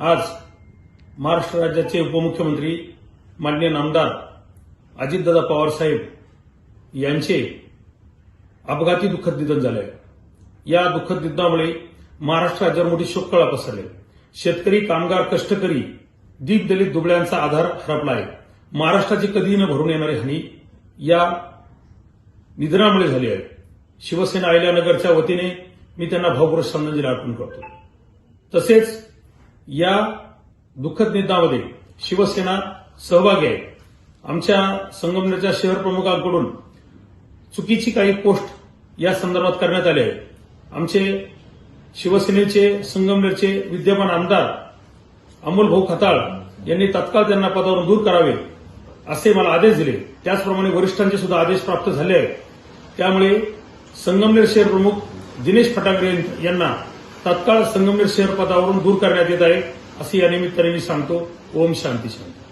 आज महाराष्ट्र राज्याचे उपमुख्यमंत्री माननीय नामदार अजितदादा पवार साहेब यांचे अपघाती दुःखद निधन झाले आहे या दुःखद निधनामुळे महाराष्ट्र राज्यावर मोठी शोककळा पसरली. शेतकरी कामगार कष्टकरी दिग्दलित दुबळ्यांचा आधार हरपला आहे. महाराष्ट्राची कधीही न भरून येणारी हानी या निधनामुळे झाली आहे. शिवसेना आयल्यानगरच्या वतीने मी त्यांना भावपूर्ण श्रद्धांजली अर्पण करतो. तसेच या दुःखद निधनामध्ये शिवसेना सहभागी आहे. आमच्या संगमनेरच्या शहर प्रमुखांकडून चुकीची काही पोस्ट या संदर्भात करण्यात आली आहे. आमचे शिवसेनेचे संगमनेरचे विद्यमान आमदार अमोल भाऊ खताळ यांनी तत्काळ त्यांना पदावरून दूर करावे असे मला आदेश दिले. त्याचप्रमाणे वरिष्ठांचे सुद्धा आदेश प्राप्त झाले आहेत. त्यामुळे संगमनेर शहर प्रमुख दिनेश फटाकरे यांना तत्काळ संगमनेर शहर पदावरून दूर करण्यात येत आहे असे या निमित्ताने मी सांगतो. ओम शांती शांती.